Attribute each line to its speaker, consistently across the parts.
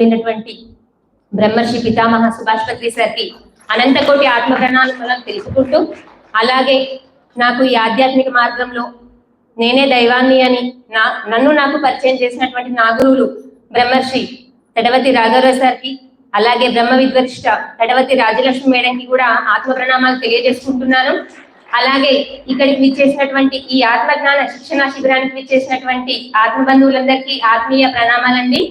Speaker 1: అయినటువంటి బ్రహ్మర్షి పితామహ సుభాష్ పత్రి సార్కి అనంతకోటి ఆత్మ ప్రణాళికలను తెలుసుకుంటూ అలాగే నాకు ఈ ఆధ్యాత్మిక మార్గంలో నేనే దైవాన్ని అని నా నన్ను నాకు పరిచయం చేసినటువంటి నా గురువులు బ్రహ్మర్షి తడవతి రాఘవరావు సార్కి అలాగే బ్రహ్మ విద్వరిష్ట తడవతి రాజలక్ష్మి మేడంకి కూడా ఆత్మ ప్రణామాలు తెలియజేసుకుంటున్నాను. అలాగే ఇక్కడికి విచ్చేసినటువంటి ఈ ఆత్మ జ్ఞాన శిక్షణ శిబిరానికి విచ్చేసినటువంటి ఆత్మ బంధువులందరికీ ఆత్మీయ ప్రణామాలండి.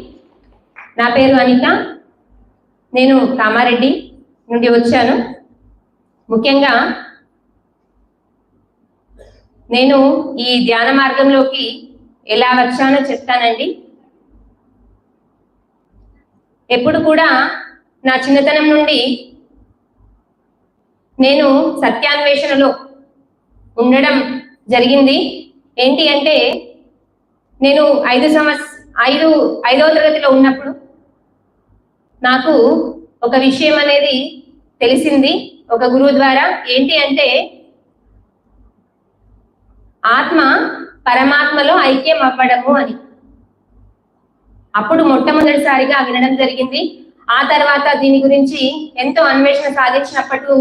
Speaker 1: నా పేరు అనిత. నేను కామారెడ్డి నుండి వచ్చాను. ముఖ్యంగా నేను ఈ ధ్యాన మార్గంలోకి ఎలా వచ్చానో చెప్తానండి. ఎప్పుడు కూడా నా చిన్నతనం నుండి నేను సత్యాన్వేషణలో ఉండడం జరిగింది. ఏంటి అంటే నేను ఐదు సంవత్స ఐదు ఐదవ తరగతిలో ఉన్నప్పుడు నాకు ఒక విషయం అనేది తెలిసింది ఒక గురువు ద్వారా. ఏంటి అంటే ఆత్మ పరమాత్మలో ఐక్యం అవ్వడము అని. అప్పుడు మొట్టమొదటిసారిగా వినడం జరిగింది. ఆ తర్వాత దీని గురించి ఎంతో అన్వేషణ సాధించినప్పుడు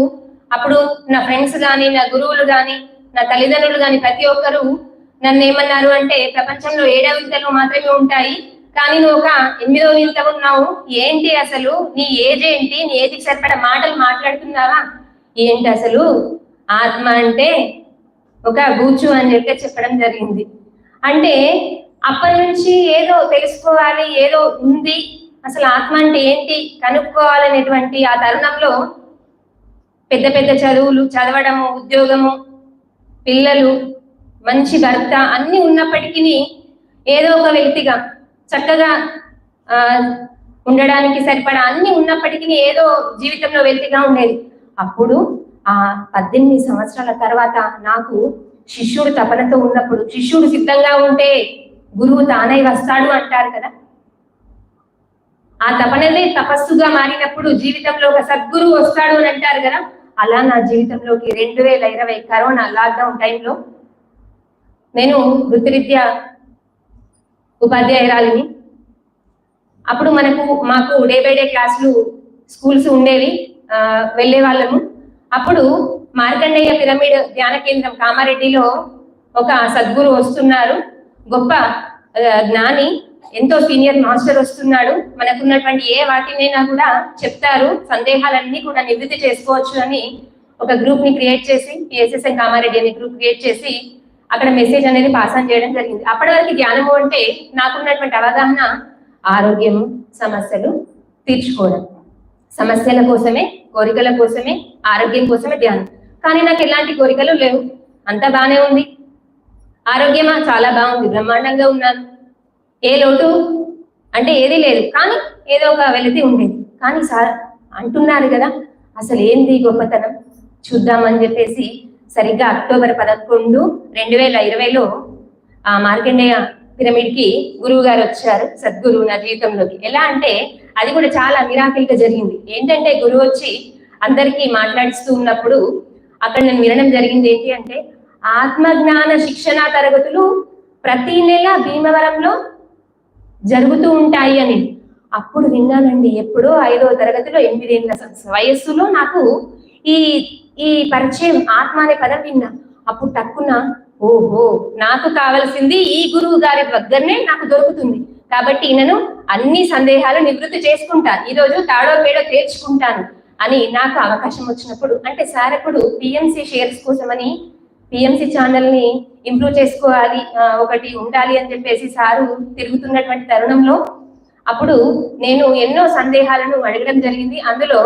Speaker 1: అప్పుడు నా ఫ్రెండ్స్ కానీ నా గురువులు కానీ నా తల్లిదండ్రులు కానీ ప్రతి ఒక్కరూ నన్ను ఏమన్నారు అంటే ప్రపంచంలో ఏడవ వింతలు మాత్రమే ఉంటాయి. కానీ నువ్వు ఒక ఎనిమిదో వింత ఉన్నావు. ఏంటి అసలు? నీ ఏజ్ ఏంటి? నీ ఏజ్కి సరిపడ మాటలు మాట్లాడుతున్నావా? ఏంటి అసలు? ఆత్మ అంటే ఒక గూచు అని చెప్పి చెప్పడం జరిగింది. అంటే అప్పటి నుంచి ఏదో తెలుసుకోవాలి ఏదో ఉంది. అసలు ఆత్మ అంటే ఏంటి? కనుక్కోవాలనేటువంటి ఆ తరుణంలో పెద్ద పెద్ద చదువులు చదవడము ఉద్యోగము పిల్లలు మంచి భర్త అన్ని ఉన్నప్పటికీ ఏదో ఒక వ్యక్తిగా చక్కగా ఆ ఉండడానికి సరిపడా అన్ని ఉన్నప్పటికీ ఏదో జీవితంలో వ్యక్తిగా ఉండేది. అప్పుడు ఆ పద్దెనిమిది సంవత్సరాల తర్వాత నాకు శిష్యుడు తపనతో ఉన్నప్పుడు శిష్యుడు సిద్ధంగా ఉంటే గురువు తానై వస్తాడు అంటారు కదా. ఆ తపననే తపస్సుగా మారినప్పుడు జీవితంలో ఒక సద్గురువు వస్తాడు అని అంటారు కదా. అలా నా జీవితంలోకి రెండు వేల ఇరవై కరోనా లాక్డౌన్ టైంలో నేను వృత్తిరీత్యా ఉపాధ్యాయురాలిని. అప్పుడు మనకు మాకు డే బై డే క్లాసులు స్కూల్స్ ఉండేవి వెళ్ళే వాళ్ళము. అప్పుడు మార్కండేయ పిరమిడ్ ధ్యాన కేంద్రం కామారెడ్డిలో ఒక సద్గురు వస్తున్నారు. గొప్ప జ్ఞాని ఎంతో సీనియర్ మాస్టర్ వస్తున్నాడు. మనకున్నటువంటి ఏ వాటినైనా కూడా చెప్తారు సందేహాలన్నీ కూడా నివృత్తి చేసుకోవచ్చు అని ఒక గ్రూప్ని క్రియేట్ చేసి పిఎస్ఎస్ఎం కామారెడ్డి అనే గ్రూప్ క్రియేట్ చేసి అక్కడ మెసేజ్ అనేది పాస్ ఆన్ చేయడం జరిగింది. అప్పటి వరకు ధ్యానము అంటే నాకున్నటువంటి అవగాహన ఆరోగ్యం సమస్యలు తీర్చుకోవడం. సమస్యల కోసమే కోరికల కోసమే ఆరోగ్యం కోసమే ధ్యానం. కానీ నాకు ఎలాంటి కోరికలు లేవు. అంతా బానే ఉంది. ఆరోగ్యమా? చాలా బాగుంది. బ్రహ్మాండంగా ఉన్నాను. ఏ లోటు? అంటే ఏది లేదు. కానీ ఏదో ఒక వెలితి ఉండేది. కానీ సార్ అంటున్నారు కదా అసలు ఏంది గొప్పతనం? చూద్దామని చెప్పేసి సరిగ్గా అక్టోబర్ పదకొండు రెండు వేల ఇరవైలో ఆ మార్కండేయ పిరమిడ్కి గురువు గారు వచ్చారు సద్గురువు నా జీవితంలోకి. ఎలా అంటే అది కూడా చాలా మిరాకిల్గా జరిగింది. ఏంటంటే గురువు వచ్చి అందరికీ మాట్లాడిస్తూ ఉన్నప్పుడు అక్కడ నేను వినడం జరిగింది ఏంటి అంటే ఆత్మజ్ఞాన శిక్షణ తరగతులు ప్రతి నెల భీమవరంలో జరుగుతూ ఉంటాయి అని. అప్పుడు విన్నానండి ఎప్పుడో ఐదో తరగతిలో ఎనిమిదేళ్ళ వయస్సులో నాకు ఈ ఈ పరిచయం ఆత్మ అనే పదం విన్నా అప్పుడు తక్కున ఓహో నాకు కావలసింది ఈ గురువు గారి దగ్గరనే నాకు దొరుకుతుంది. కాబట్టి ఈయనను అన్ని సందేహాలు నివృత్తి చేసుకుంటా. ఈ రోజు తాడో పేడో తేల్చుకుంటాను అని నాకు అవకాశం వచ్చినప్పుడు అంటే సార్ అప్పుడు పిఎంసి షేర్స్ కోసమని పిఎంసి ఛానల్ని ఇంప్రూవ్ చేసుకోవాలి ఒకటి ఉండాలి అని చెప్పేసి సారు తిరుగుతున్నటువంటి తరుణంలో అప్పుడు నేను ఎన్నో సందేహాలను అడగడం జరిగింది. అందులో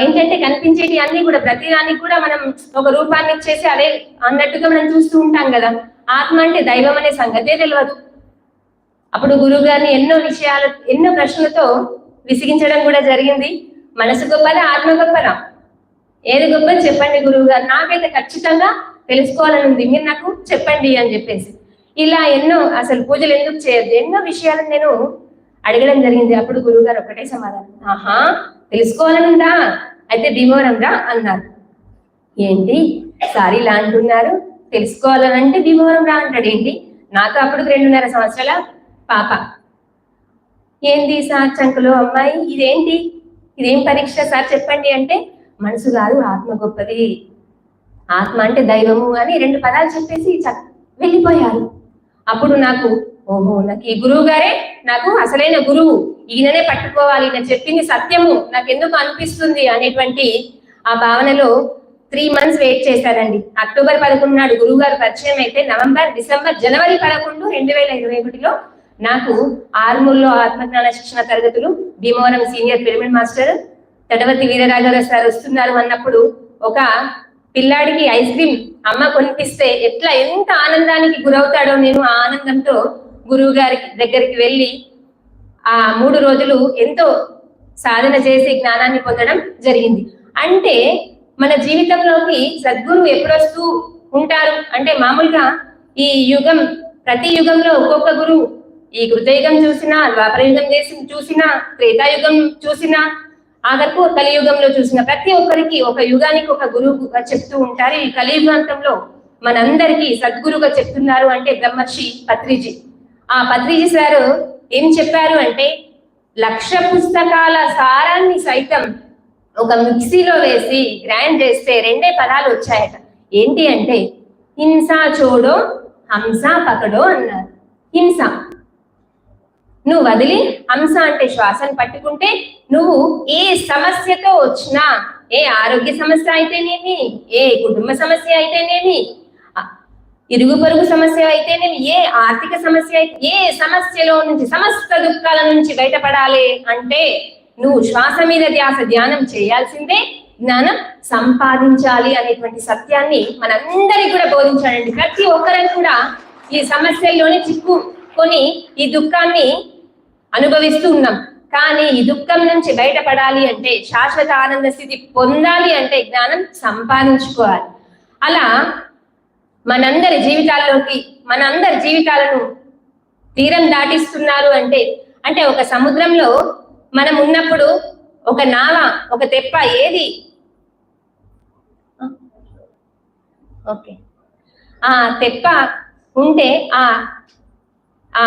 Speaker 1: ఏంటంటే కనిపించేటి అన్ని కూడా ప్రతిదానికి కూడా మనం ఒక రూపాన్ని ఇచ్చేసి అదే అన్నట్టుగా మనం చూస్తూ ఉంటాం కదా. ఆత్మ అంటే దైవం అనే సంగతే తెలియదు అప్పుడు గురువు గారిని ఎన్నో విషయాలు ఎన్నో ప్రశ్నలతో విసిగించడం కూడా జరిగింది. మనసు గొప్పదా ఆత్మ గొప్పదా? ఏది గొప్పది చెప్పండి గురువు గారు నాకైతే ఖచ్చితంగా తెలుసుకోవాలని ఉంది. మీరు నాకు చెప్పండి అని చెప్పేసి. ఇలా ఎన్నో అసలు పూజలు ఎందుకు చేయొద్దు? ఎన్నో విషయాలను నేను అడగడం జరిగింది. అప్పుడు గురువు గారు ఒకటే సమాధానం. ఆహా! తెలుసుకోవాలనుందా? అయితే భీమవరం రా అన్నారు. ఏంటి? సారీ ఇలా అంటున్నారు. తెలుసుకోవాలనంటే భీమవరం రా అంటాడు. ఏంటి? నాతో అప్పుడు రెండున్నర సంవత్సరాల పాప. ఏంది సార్ చంకులో అమ్మాయి? ఇదేంటి? ఇదేం పరీక్ష సార్ చెప్పండి అంటే మనసు కాదు ఆత్మ గొప్పది. ఆత్మ అంటే దైవము అని రెండు పదాలు చెప్పేసి వెళ్ళిపోయారు. అప్పుడు నాకు ఓహో నాకు ఈ గురువు గారే నాకు అసలైన గురువు ఈయననే పట్టుకోవాలి ఈయన చెప్పింది సత్యము నాకు ఎందుకు అనిపిస్తుంది అనేటువంటి ఆ భావనలో త్రీ మంత్స్ వెయిట్ చేశారండి. అక్టోబర్ పదకొండు నాడు గురువు గారు పరిచయం అయితే నవంబర్ డిసెంబర్ జనవరి పదకొండు రెండు వేల ఇరవై ఒకటిలో నాకు ఆర్మూర్లో ఆత్మజ్ఞాన శిక్షణ తరగతులు Bhimavaram senior pyramid master Tadavathi Veeraraghava sir వస్తున్నారు అన్నప్పుడు ఒక పిల్లాడికి ఐస్ క్రీమ్ అమ్మ కొనిపిస్తే ఎట్లా ఎంత ఆనందానికి గురవుతాడో నేను ఆ ఆనందంతో గురువు గారి దగ్గరికి వెళ్ళి ఆ మూడు రోజులు ఎంతో సాధన చేసి జ్ఞానాన్ని పొందడం జరిగింది. అంటే మన జీవితంలోకి సద్గురు ఎప్పుడొస్తూ ఉంటారు? అంటే మామూలుగా ఈ యుగం ప్రతి యుగంలో ఒక్కొక్క గురువు ఈ కృతయుగం చూసినా ద్వాపర యుగం చేసి చూసినా త్రేతాయుగం చూసినా ఆఖరకు కలియుగంలో చూసిన ప్రతి ఒక్కరికి ఒక యుగానికి ఒక గురువుగా చెప్తూ ఉంటారు. ఈ కలియుగాంతంలో మనందరికీ సద్గురుగా చెప్తున్నారు అంటే బ్రహ్మర్షి పత్రిజీ. ఆ పత్రిజీ సారు ఏం చెప్పారు అంటే లక్ష పుస్తకాల సారాన్ని సైతం ఒక మిక్సీలో వేసి గ్రైండ్ చేస్తే రెండే పదాలు వచ్చాయట. ఏంటి అంటే హింస చూడో హంస పకడో అన్నారు. హింస. నువ్వు వదిలి హంస అంటే శ్వాసను పట్టుకుంటే నువ్వు ఏ సమస్యతో వచ్చినా ఏ ఆరోగ్య సమస్య అయితేనేమి ఏ కుటుంబ సమస్య అయితేనేమి ఇరుగు పొరుగు సమస్య అయితేనేమి ఏ ఆర్థిక సమస్య అయితే ఏ సమస్యలో నుంచి సమస్త దుఃఖాల నుంచి బయటపడాలి అంటే నువ్వు శ్వాస మీద ధ్యాస ధ్యానం చేయాల్సిందే జ్ఞానం సంపాదించాలి అనేటువంటి సత్యాన్ని మనందరికి కూడా బోధించాడండి. ప్రతి ఒక్కరం కూడా ఈ సమస్యల్లోనే చిక్కుకొని ఈ దుఃఖాన్ని అనుభవిస్తూ ఉన్నాం. కానీ ఈ దుఃఖం నుంచి బయటపడాలి అంటే శాశ్వత ఆనంద స్థితి పొందాలి అంటే జ్ఞానం సంపాదించుకోవాలి. అలా మనందరి జీవితాల్లోకి మనందరి జీవితాలను తీరం దాటిస్తున్నారు అంటే అంటే ఒక సముద్రంలో మనం ఉన్నప్పుడు ఒక నావ ఒక తెప్ప ఏది? ఓకే. ఆ తెప్ప ఉంటే ఆ ఆ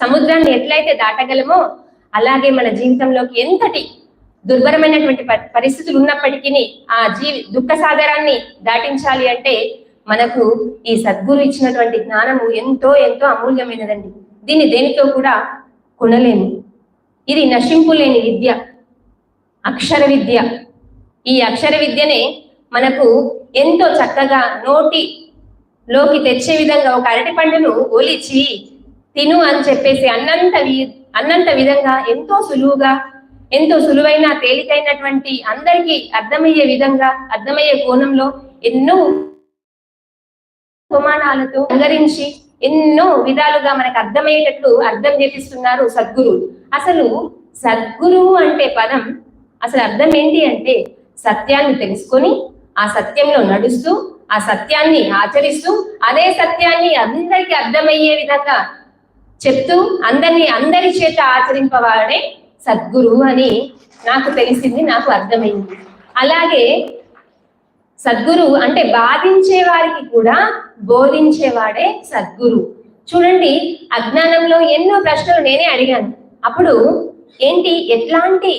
Speaker 1: సముద్రాన్ని ఎట్లయితే దాటగలమో అలాగే మన జీవితంలోకి ఎంతటి దుర్భరమైనటువంటి పరిస్థితులు ఉన్నప్పటికీ ఆ జీవి దుఃఖ సాగరాన్ని దాటించాలి అంటే మనకు ఈ సద్గురు ఇచ్చినటువంటి జ్ఞానము ఎంతో ఎంతో అమూల్యమైనదండి. దీన్ని దేనితో కూడా కొనలేము. ఇది నశింపు లేని విద్య అక్షర విద్య. ఈ అక్షర విద్యనే మనకు ఎంతో చక్కగా నోటి లోకి తెచ్చే విధంగా ఒక అరటి పండును ఒలిచి తిను అని చెప్పేసి అన్నంత అన్నంత విధంగా ఎంతో సులువుగా ఎంతో సులువైన తేలికైనటువంటి అందరికీ అర్థమయ్యే విధంగా అర్థమయ్యే కోణంలో ఎన్నో ఉపమానాలతో అంగరించి ఎన్నో విధాలుగా మనకు అర్థమయ్యేటట్లు అర్థం చేపిస్తున్నారు సద్గురు అసలు సద్గురువు అంటే పదం అసలు అర్థం ఏంటి అంటే సత్యాన్ని తెలుసుకొని ఆ సత్యంలో నడుస్తూ ఆ సత్యాన్ని ఆచరిస్తూ అదే సత్యాన్ని అందరికీ అర్థమయ్యే విధంగా చెప్తూ అందరినీ అందరి చేత ఆచరింపవాడే సద్గురు అని నాకు తెలిసింది నాకు అర్థమైంది. అలాగే సద్గురు అంటే బాధించే వారికి కూడా బోధించేవాడే సద్గురు. చూడండి అజ్ఞానంలో ఎన్నో ప్రశ్నలు నేనే అడిగాను. అప్పుడు ఏంటి ఎట్లాంటి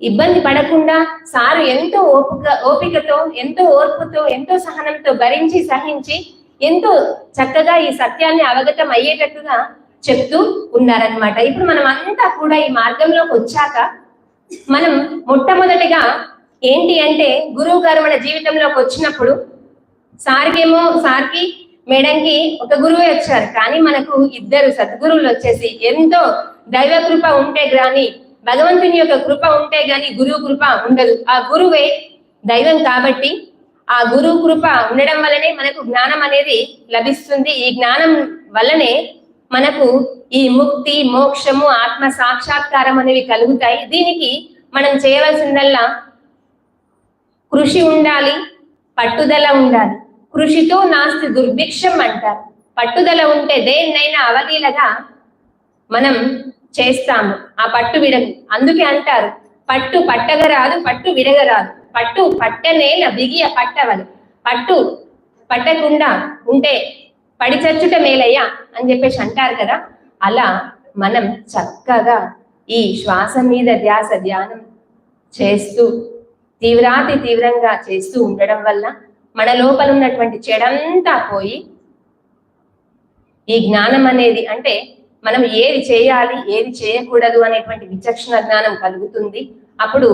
Speaker 1: ఇబ్బంది పడకుండా సారు ఎంతో ఓపిక ఓపికతో ఎంతో ఓర్పుతో ఎంతో సహనంతో భరించి సహించి ఎంతో చక్కగా ఈ సత్యాన్ని అవగతం అయ్యేటట్టుగా చెప్తూ ఉన్నారనమాట ఇప్పుడు మనం అంతా కూడా ఈ మార్గంలోకి వచ్చాక మనం మొట్టమొదటిగా ఏంటి అంటే గురువు గారు మన జీవితంలోకి వచ్చినప్పుడు సార్కేమో సార్కి మేడంకి ఒక గురువే వచ్చారు. కానీ మనకు ఇద్దరు సద్గురువులు వచ్చేసి ఎంతో దైవ కృప ఉంటే గాని భగవంతుని యొక్క కృప ఉంటే గాని గురువు కృప ఉండదు. ఆ గురువే దైవం కాబట్టి ఆ గురువు కృప ఉండడం వల్లనే మనకు జ్ఞానం అనేది లభిస్తుంది. ఈ జ్ఞానం వల్లనే మనకు ఈ ముక్తి మోక్షము ఆత్మ సాక్షాత్కారం అనేవి కలుగుతాయి. దీనికి మనం చేయవలసిందల్లా కృషి ఉండాలి పట్టుదల ఉండాలి. కృషితో నాస్తి దుర్భిక్షం అంటారు. పట్టుదల ఉంటే దేన్నైనా అవలీలగా మనం చేస్తాము. ఆ పట్టు విడగు అందుకే అంటారు పట్టు పట్టగరాదు పట్టు విడగరాదు. పట్టు పట్టనేల బిగియ పట్టవలి. పట్టు పట్టకుండా ఉంటే పడి చచ్చుట మేలయ్యా అని చెప్పేసి అంటారు కదా అలా మనం చక్కగా ఈ శ్వాస మీద ధ్యాస ధ్యానం చేస్తూ తీవ్రాతి తీవ్రంగా చేస్తూ ఉండడం వల్ల మన లోపల ఉన్నటువంటి చెడంతా పోయి ఈ జ్ఞానం అనేది అంటే మనం ఏది చేయాలి ఏది చేయకూడదు అనేటువంటి విచక్షణ జ్ఞానం కలుగుతుంది. అప్పుడు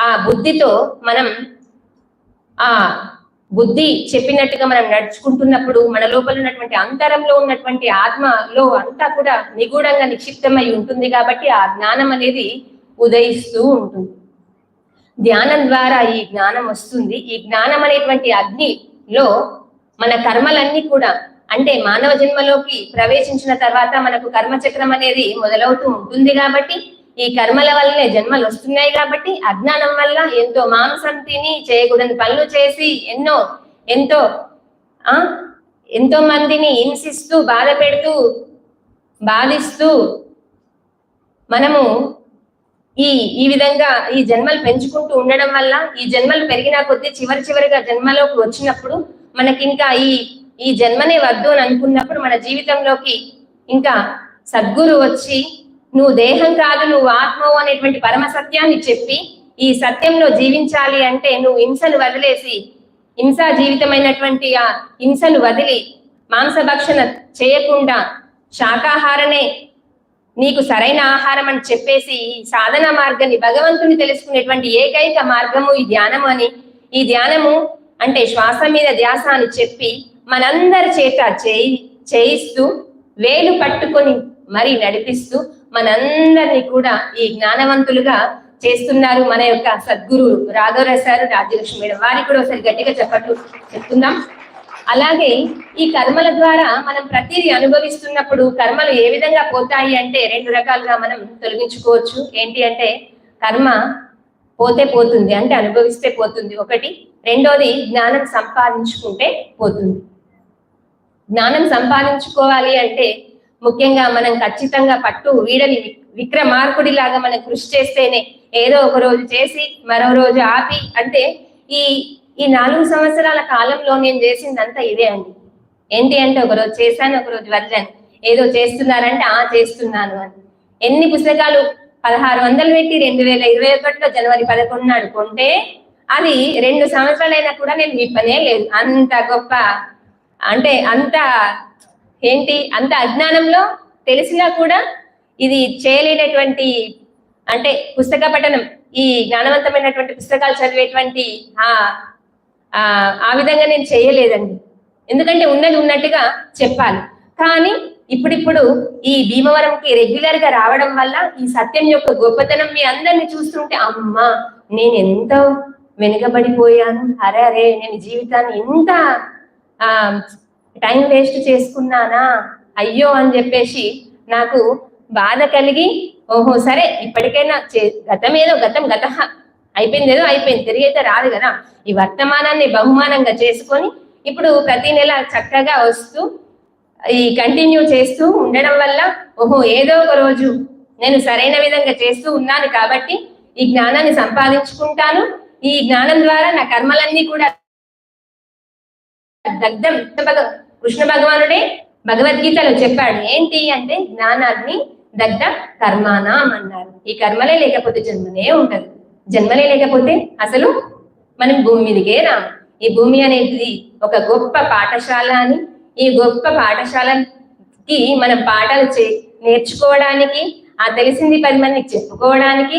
Speaker 1: ఆ బుద్ధితో మనం ఆ బుద్ధి చెప్పినట్టుగా మనం నడుచుకుంటున్నప్పుడు మన లోపల ఉన్నటువంటి అంతరంలో ఉన్నటువంటి ఆత్మలో అంతా కూడా నిగూఢంగా నిక్షిప్తమై ఉంటుంది కాబట్టి ఆ జ్ఞానం అనేది ఉదయిస్తూ ఉంటుంది. ధ్యానం ద్వారా ఈ జ్ఞానం వస్తుంది. ఈ జ్ఞానం అనేటువంటి అగ్నిలో మన కర్మలన్నీ కూడా అంటే మానవ జన్మలోకి ప్రవేశించిన తర్వాత మనకు కర్మచక్రం అనేది మొదలవుతూ ఉంటుంది కాబట్టి ఈ కర్మల వల్లనే జన్మలు వస్తున్నాయి కాబట్టి అజ్ఞానం వల్ల ఎంతో మాంసం తిని చేయకూడని పనులు చేసి ఎన్నో ఎంతో ఆ ఎంతో మందిని హింసిస్తూ బాధ పెడుతూ బాధిస్తూ మనము ఈ ఈ విధంగా ఈ జన్మలు పెంచుకుంటూ ఉండడం వల్ల ఈ జన్మలు పెరిగిన కొద్దీ చివరి చివరిగా జన్మలోకి వచ్చినప్పుడు మనకి ఇంకా ఈ ఈ జన్మనే వద్దు అని అనుకున్నప్పుడు మన జీవితంలోకి ఇంకా సద్గురు వచ్చి నువ్వు దేహం కాదు నువ్వు ఆత్మవు అనేటువంటి పరమ సత్యాన్ని చెప్పి ఈ సత్యంలో జీవించాలి అంటే నువ్వు హింసను వదిలేసి హింసా జీవితమైనటువంటి ఆ హింసను వదిలి మాంసభక్షణ చేయకుండా శాకాహారనే నీకు సరైన ఆహారం అని చెప్పేసి ఈ సాధన మార్గాన్ని భగవంతుని తెలుసుకునేటువంటి ఏకైక మార్గము ఈ ధ్యానము అని. ఈ ధ్యానము అంటే శ్వాస మీద ధ్యాస అని చెప్పి మనందరి చేత చేయి చేయిస్తూ వేలు పట్టుకొని మరి నడిపిస్తూ మనందరినీ కూడా ఈ జ్ఞానవంతులుగా చేస్తున్నారు మన యొక్క సద్గురు రాఘవరసారు రాజ్యలక్ష్మి మేడం. వారికి కూడా ఒకసారి గట్టిగా చెప్పట్లు చెప్తున్నాం. అలాగే ఈ కర్మల ద్వారా మనం ప్రతిదీ అనుభవిస్తున్నప్పుడు కర్మలు ఏ విధంగా పోతాయి అంటే రెండు రకాలుగా మనం తొలగించుకోవచ్చు. ఏంటి అంటే కర్మ పోతే పోతుంది అంటే అనుభవిస్తే పోతుంది. ఒకటి రెండోది జ్ఞానం సంపాదించుకుంటే పోతుంది. జ్ఞానం సంపాదించుకోవాలి అంటే ముఖ్యంగా మనం ఖచ్చితంగా పట్టు వీడని విక్రమార్కుడి లాగా మనం కృషి చేస్తేనే ఏదో ఒక రోజు చేసి మరో రోజు ఆపి అంటే ఈ ఈ నాలుగు సంవత్సరాల కాలంలో నేను చేసిందంతా ఇదే అండి. ఏంటి అంటే ఒక రోజు చేశాను ఒక రోజు వదిలాను. ఏదో చేస్తున్నారంటే ఆ చేస్తున్నాను అని. ఎన్ని పుస్తకాలు పదహారు వందలు పెట్టి రెండు వేల ఇరవై ఒకటిలో జనవరి పదకొండు నాడు కొంటే అది రెండు సంవత్సరాలైనా కూడా నేను విప్పనే లేదు. అంత గొప్ప అంటే అంత ఏంటి అంత అజ్ఞానంలో తెలిసినా కూడా ఇది చేయలేనటువంటి అంటే పుస్తక పఠనం ఈ జ్ఞానవంతమైనటువంటి పుస్తకాలు చదివేటువంటి ఆ ఆ ఆ విధంగా నేను చేయలేదండి. ఎందుకంటే ఉన్నది ఉన్నట్టుగా చెప్పాలి. కానీ ఇప్పుడిప్పుడు ఈ భీమవరంకి రెగ్యులర్గా రావడం వల్ల ఈ సత్యం యొక్క గొప్పతనం మీ అందరిని చూస్తుంటే అమ్మా నేను ఎంతో వెనుకబడిపోయాను. అరే అరే నేను జీవితాన్ని ఇంత ఆ టైం వేస్ట్ చేసుకున్నానా? అయ్యో అని చెప్పేసి నాకు బాధ కలిగి ఓహో సరే ఇప్పటికైనా చే- గతం ఏదో గతం గత అయిపోయింది ఏదో అయిపోయింది తిరిగి అయితే రాదు కదా. ఈ వర్తమానాన్ని బహుమానంగా చేసుకొని ఇప్పుడు ప్రతి నెల చక్కగా వస్తూ ఈ కంటిన్యూ చేస్తూ ఉండడం వల్ల ఓహో ఏదో ఒక రోజు నేను సరైన విధంగా చేస్తూ ఉన్నాను కాబట్టి ఈ జ్ఞానాన్ని సంపాదించుకుంటాను. ఈ జ్ఞానం ద్వారా నా కర్మలన్నీ కూడా దగ్ధం. భగ- కృష్ణ భగవానుడే భగవద్గీతలో చెప్పాడు ఏంటి అంటే జ్ఞానాన్ని దగ్ధ కర్మానాం అన్నారు. ఈ కర్మలే లేకపోతే జన్మనే ఉంటది జన్మలే లేకపోతే అసలు మనం భూమి మీదకే రాము ఈ భూమి అనేది ఒక గొప్ప పాఠశాల అని ఈ గొప్ప పాఠశాలకి మనం పాఠాలు చే నేర్చుకోవడానికి ఆ తెలిసింది పది మందికి చెప్పుకోవడానికి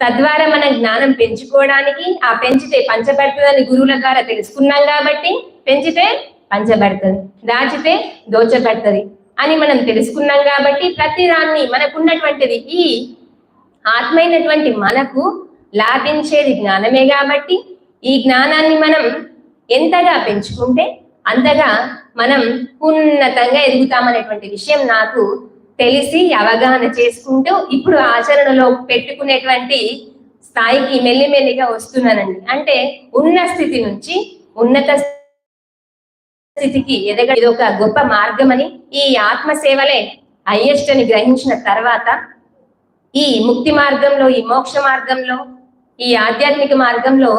Speaker 1: తద్వారా మన జ్ఞానం పెంచుకోవడానికి ఆ పెంచితే పంచబడుతుందని గురువుల ద్వారా తెలుసుకున్నాం కాబట్టి పెంచితే పంచబడుతుంది దాచితే దోచబడుతుంది అని మనం తెలుసుకున్నాం కాబట్టి ప్రతి దాన్ని మనకున్నటువంటిది ఈ ఆత్మైనటువంటి మనకు లాభించేది జ్ఞానమే కాబట్టి ఈ జ్ఞానాన్ని మనం ఎంతగా పెంచుకుంటే అంతగా మనం ఉన్నతంగా ఎదుగుతామనేటువంటి విషయం నాకు తెలిసి అవగాహన చేసుకుంటూ ఇప్పుడు ఆచరణలో పెట్టుకునేటువంటి స్థాయికి మెల్లిమెల్లిగా వస్తున్నానండి. అంటే ఉన్న స్థితి నుంచి ఉన్నత స్థితికి ఎదగ ఇది ఒక గొప్ప మార్గమని ఈ ఆత్మ సేవలే హైయెస్ట్ అని గ్రహించిన తర్వాత ఈ ముక్తి మార్గంలో ఈ మోక్ష మార్గంలో ఈ ఆధ్యాత్మిక మార్గంలో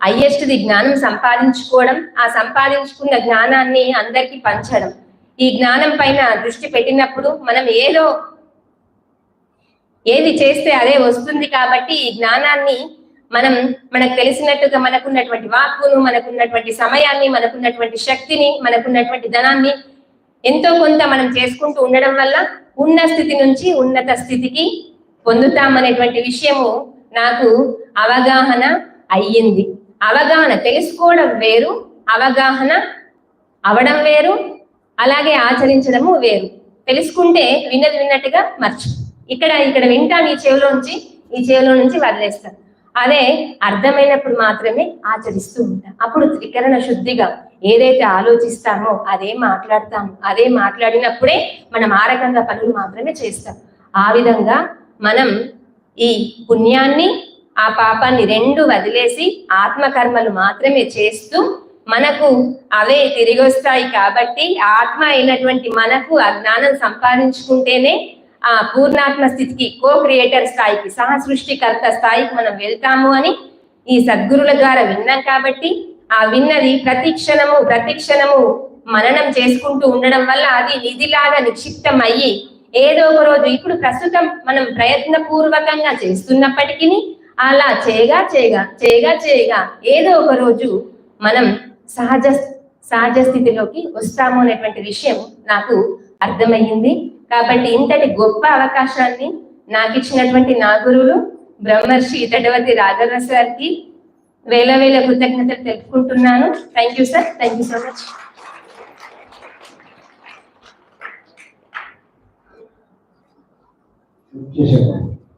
Speaker 1: హైయెస్ట్ ది జ్ఞానం సంపాదించుకోవడం ఆ సంపాదించుకున్న జ్ఞానాన్ని అందరికీ పంచడం. ఈ జ్ఞానం పైన దృష్టి పెట్టినప్పుడు మనం ఏదో ఏది చేస్తే అదే వస్తుంది కాబట్టి ఈ జ్ఞానాన్ని మనం మనకు తెలిసినట్టుగా మనకున్నటువంటి వాక్కును మనకున్నటువంటి సమయాన్ని మనకున్నటువంటి శక్తిని మనకున్నటువంటి ధనాన్ని ఎంతో కొంత మనం చేసుకుంటూ ఉండడం వల్ల ఉన్న స్థితి నుంచి ఉన్నత స్థితికి పొందుతామనేటువంటి విషయము నాకు అవగాహన అయ్యింది. అవగాహన తెలుసుకోవడం వేరు అవగాహన అవడం వేరు అలాగే ఆచరించడము వేరు. తెలుసుకుంటే విన్నది విన్నట్టుగా మర్చు. ఇక్కడ ఇక్కడ వింటాను ఈ చెవిలోంచి ఈ చెవిలో నుంచి వదిలేస్తాను అదే అర్థమైనప్పుడు మాత్రమే ఆచరిస్తూ ఉంటాం. అప్పుడు త్రికరణ శుద్ధిగా ఏదైతే ఆలోచిస్తామో అదే మాట్లాడతాము అదే మాట్లాడినప్పుడే మనం ఆ రకంగా పనులు మాత్రమే చేస్తాం. ఆ విధంగా మనం ఈ పుణ్యాన్ని ఆ పాపాన్ని రెండు వదిలేసి ఆత్మకర్మలు మాత్రమే చేస్తూ మనకు అవే తిరిగి వస్తాయి కాబట్టి ఆత్మ అయినటువంటి మనకు ఆ జ్ఞానం సంపాదించుకుంటేనే ఆ పూర్ణాత్మ స్థితికి కో క్రియేటర్ స్థాయికి సహ సృష్టికర్త స్థాయికి మనం వెళ్తాము అని ఈ సద్గురుల ద్వారా విన్నాం కాబట్టి ఆ విన్నది ప్రతి క్షణము ప్రతి క్షణము మననం చేసుకుంటూ ఉండడం వల్ల అది నిధిలాగా నిక్షిప్తం అయ్యి ఏదో ఒక రోజు ఇప్పుడు ప్రస్తుతం మనం ప్రయత్నపూర్వకంగా చేస్తున్నప్పటికీ అలా చేయగా చేయగా చేయగా చేయగా ఏదో ఒక రోజు మనం సహజ సహజ స్థితిలోకి వస్తాము అనేటువంటి విషయం నాకు అర్థమయ్యింది. కాబట్టి ఇంతటి గొప్ప అవకాశాన్ని నాకు ఇచ్చినటువంటి నా గురువులు బ్రహ్మర్షి ఇతడవతి రాఘవ గారికి వేల వేల కృతజ్ఞతలు తెలుపుకుంటున్నాను. Thank you sir thank you so much
Speaker 2: చేసేవాడు